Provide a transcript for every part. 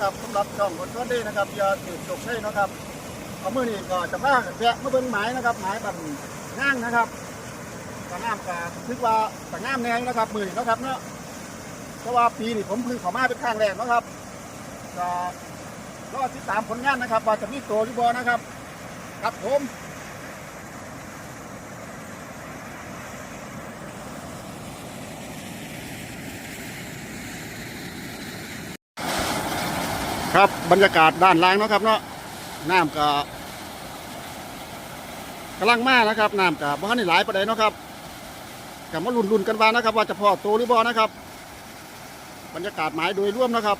นอีกหนึ่งคลิปนะครับสำหรับช่องคนช้อนดีนะครับอย่าถือจกใช่นะครับเอามื่อนี้ก็จะพาแวะมาเบิ่งหมายนะครับหมายบันง่างนะครับกระงามกาคึกว่าแต่งามแน่นะครับมือนะครับเนาะเพราะว่าปีนี้ผมเพิ่งเข้ามาเป็นครั้งแรกนะครับก็รอติดตามผลงานนะครับว่าจะมีตัวหรือบ่นะครับครับผม ครับบรรยากาศด้านล่างเนาะครับเนาะน้ำก็กำลังมานะครับน้ำกับบ้านนี่หลายประเด็นนาะครับกับมาลุ้นๆกันว่านะครับ ว่าจะพอโตหรือบ่นะครับ บรรยากาศหมายโดยร่วมนะครับ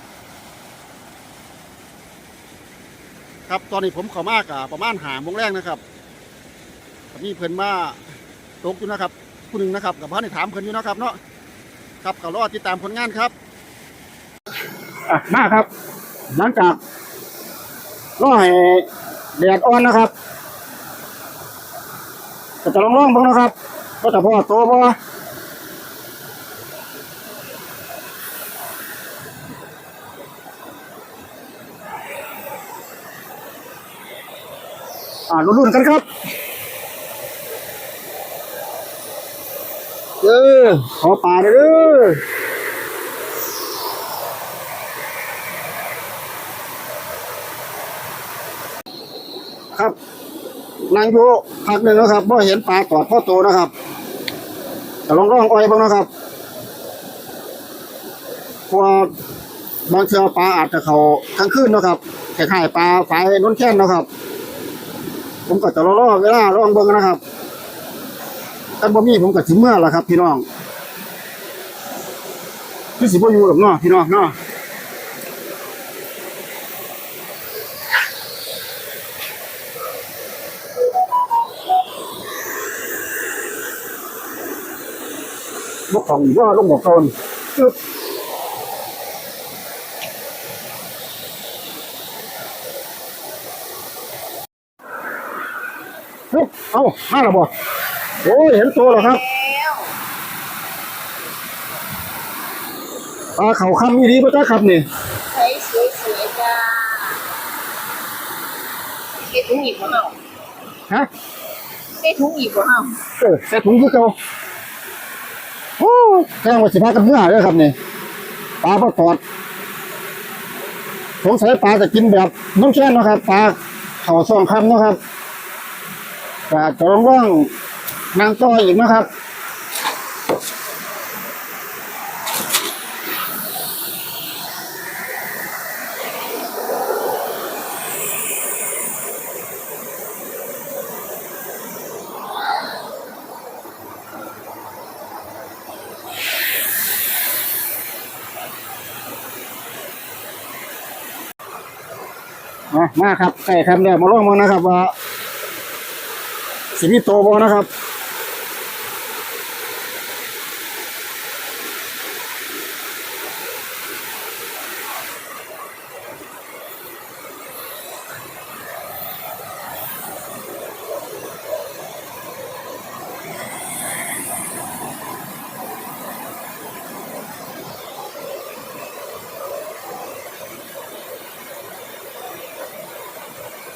ครับตอนนี้ผมเข้ามากับประมาณหาโมงแรกนะครับก็มีเพิ่นมาตกอยู่นะครับผู้หนึ่งนะครับกับบ้านนี่ถามเพิ่นอยู่นะครับเนาะครับก็รอติดตามผลงานครับมาครับ หลังจากรอให้แดดอ่อนนะครับก็จะลองลองๆเบ้างนะครับก็จะพอโตบ่อ่าลุ้นๆกันครับเออขอป่าเด้อ ครับ นางอยู่พักหนึ่งนะครับเมื่อเห็นปลาตอดพ่อโตนะครับแต่ลองร่องอ้อยบ้างนะครับเพราะว่าบางเชือปลาอาจจะเขาทั้งคืนนะครับคล้ายๆปลาฝายน้นแค้นนะครับ ผมก็จะรอรอเวลาร่องเบิ้งนะครับถ้าบ่มีผมก็สิเมื่อละครับ พี่น้องพี่สิบ่อยู่หรอกเนาะพี่น้องเนาะ บกของว่าลงหมอกตนจึ๊บเฮ้ยเอามาแล้วบ่โอ้ยเห็นตัวแล้วครับแล้วปลาเขาคำนี่ดีป่ะจ้าครับนี่ใช้สวยสวยๆจ้าเฮ็ดถุงหยิบของเฮาฮะเฮ็ดถุงหยิบของเฮาเออแต่ถุงคือเก่า โอ้แกงว่าสิพากันเมื่อเลยครับนี่ปลาปลาตอดสงสัยปลาจะกินแบบน้ำแช่นนะครับปลาเขาซองคำนะครับก็จะลองร่องนางต้อยอีกนะครับ มามาครับใกล้ครับเดียวมาลองมานะครับว่าสิมีโตบ่นะครับ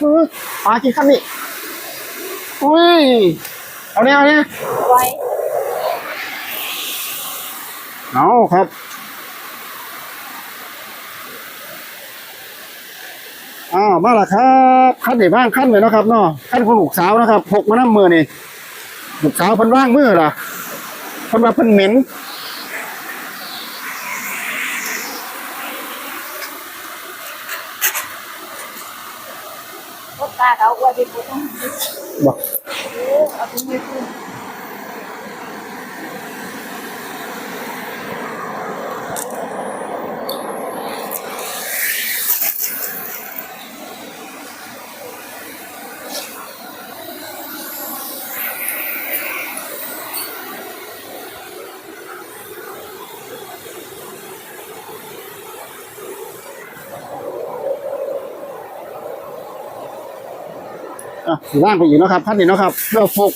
อุ๊ย ปลากี่ขั้นนี่อุ้ย เอาเนี่ยเอาเนี่ยไว้เอาครับ อ้าว มาและครับขั้นไหนบ้างขั้นไหนนาะครับเนาะขั้นของลูกสาวนะครับหกมาน้ำมือนี่ลูกสาวเพิ่นว่างมือล่ะเพิ่นว่าเพิ่นเหม็น กตาเขาว่าไปปุ๊บบอกเอาถุงหยิบขึ้นะว่างไปอีกนะครับพันนี่นะครับเรือกฟุก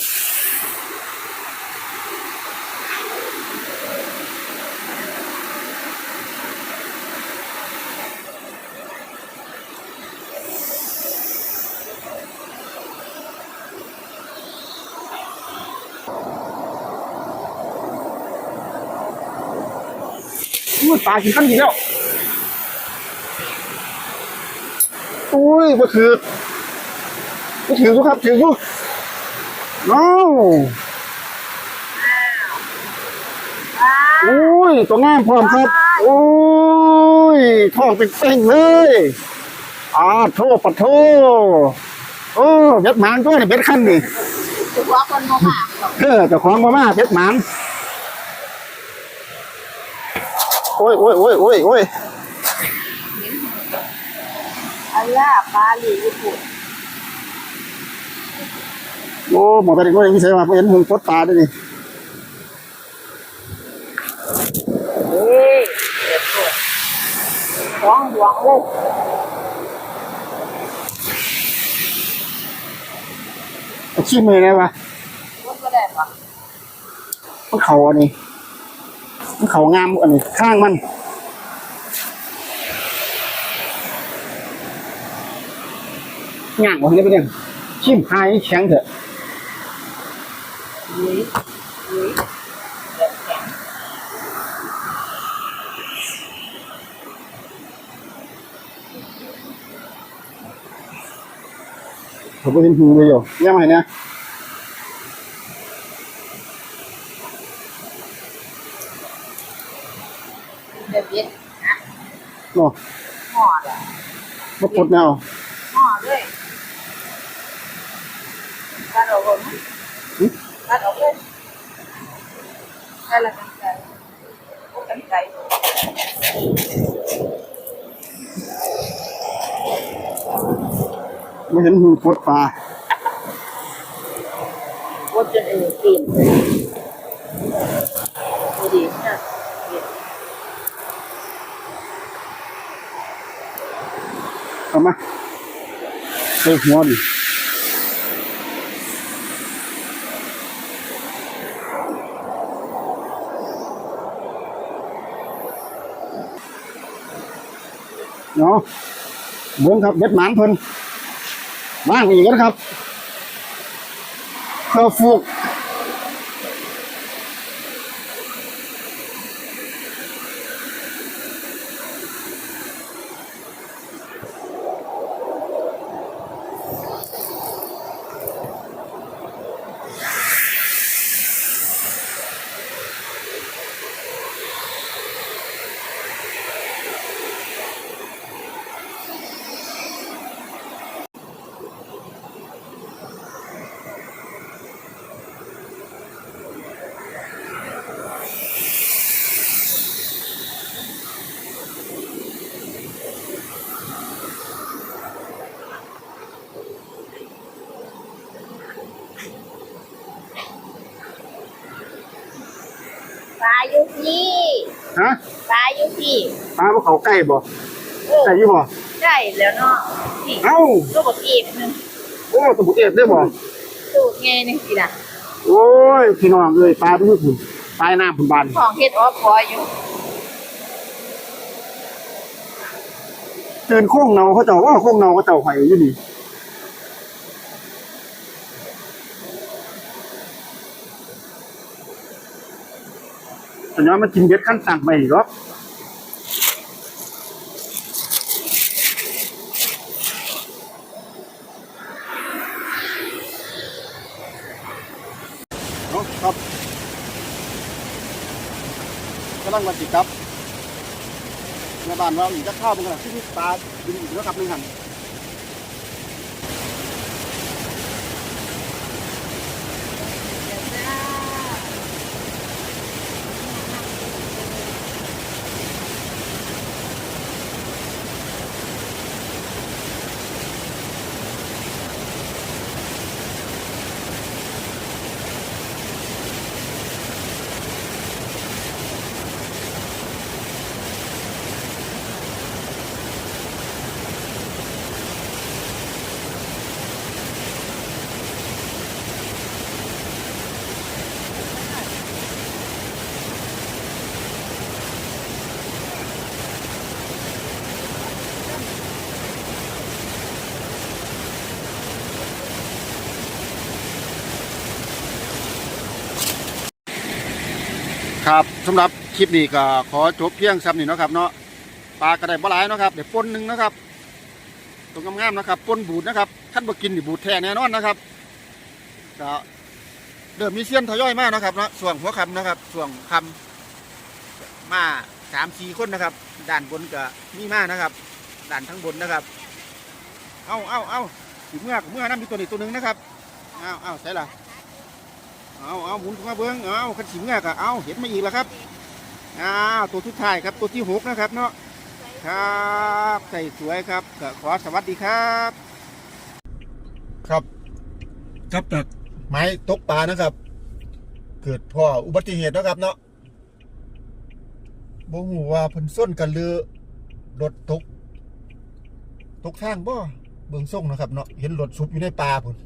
อุ้ยปากินตั้งกี่แล้ว อุ้ยมันคือ ถือกูครับถือกูน้าวอุ้ยตัวงามพร้อมครับ โอ้ยท้องเป็นเป้งเลยอ่าโทษปะโทโอ้เบ็ดหมานตัวนี่เบ็ดขั้นนี่ถูกว่าคนมาหาหรอกเออเจ้าของมามาเบ็ดหมานโอ้ยโอ้ยโอ้ยโอ้ยโอ้ยอันล่ะปลาหลีญี่ปุ่น โอ้หมอตาเด็กว่าอย่างนี้ใช่ไหมเห็นหงปดปลาด้วยนี่เฮ้ยเด็ดปวดท้องหวงเลยเอาขี้มือไงวะรถก็ได้ปะมันเขาอันนี้มันเขางามอันนี้ข้างมันง่างวะนี่เป็นยัง ชิมหายแข็งเถอะยุ้ยยุ้ยเด็ดแข็งผมก็เห็นหูเลยอยู่ยังไงเนี่ยเด็ดเด็ดนะโอ้ห่อเลยมาปลดแนวห่อด้วย การออกรถการออกเลยอะไรกันไก่โอ้กันไก่ไม่เห็นหูปดปลาโอ้จนเออตีนดูดีนะเอามาใส่หัวดิ เนาะเบิ้งครับเบ็ดหมานเพิ่นมากอีกแล้วครับเคอฟูก ปลาอยู่พี่ ฮะปลาอยู่พี่ปลาพวกเขาใกล้บ่โอ้ใกล้อยี่บ่ได้แล้วเนาะพี่เอ้าลูกบักอีกนึงโอ้ตะบุเอ็ดได้บ่สูตรไงนี่สินะโอ้ยพี่น้องเลยปลาที่คุณปลายน้ำคุณบานของเฮ็ดออฟพออยู่เตือนโค้งเนาเขาเจ้าว่าโค้งเนาเขาเจ้าไข่อยู่นี่ แต่ย้อนมันกินเบ็ดขั้นต่างไปอีกหรอกเนาะครับกำลังวันจิครับในบ้านเราอีกจะข้าวมันขนาดที่นี่ปลาดินอีกแล้วครับหนึ่งหัน ครับสำหรับคลิปนี้ก็ขอจบเพียงซ้ำนี่เนาะครับเนาะปลาก็ได้บ่หลายเนาะครับเดี๋ยวปนหนึ่งนะครับตรงงามๆนะครับปนบูดนะครับขั้นบ่กินนี่บูดแท้แน่นอนนะครับก็เริ่มมีเสี้ยนทยอยมากนะครับเนาะส่วงหัวคำนะครับ ส่วงคำมาสามสี่คนนะครับด้านบนก็มีมากนะครับด้านทั้งบนนะครับ เอาเอาเอาเมื่อเมื่อนั้นมีตัวนี้ตัวหนึ่งนะครับเอาเอาใช่ละ เอาเอาหมุนเข้ามาเบิ้งเอาขันสิเมื่อกะเอาเห็นมาอีกแล้วครับอ้าวตัวทุดท้ายครับตัวที่หกนะครับเนาะครับใส่สวยครับก็ขอสวัสดีครับ ครับครับจากไม้ตกปลานะครับ เกิดพ่ออุบัติเหตุนะครับเนาะบ่หูว่าเพิ่นส้นกันเรือรถตก ตกทางบ่เบิ่งส่งนะครับเนาะเห็นรถซุบอยู่ในป่าพุ่น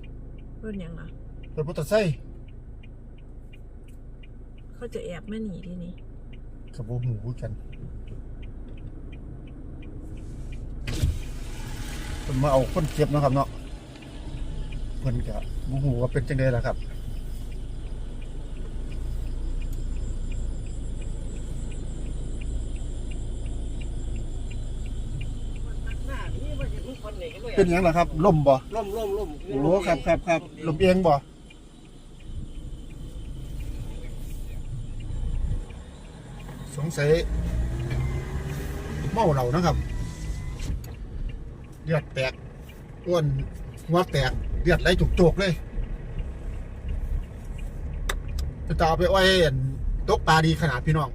รถยังอะรถมอเตอร์ไซค์ เขาจะแอบมาหนีที่นี่กับบ่หูคือกันเพิ่นมาเอาคนเจ็บเนาะครับเนาะเพิ่นก็บ่ฮู้ว่าเป็นจังได๋ล่ะครับ เป็นหยังล่ะครับล่มบ่ล่มล่มล่มโอ้ครับครับครับลมเองบ่ งสัยเมาเหล่านะครับเลือดแตกอ้วนหัวแตกเลือดไหลจุกๆเลยจะตาเอาไปอ้อยอั่นตกปลาดีขนาดพี่น้อง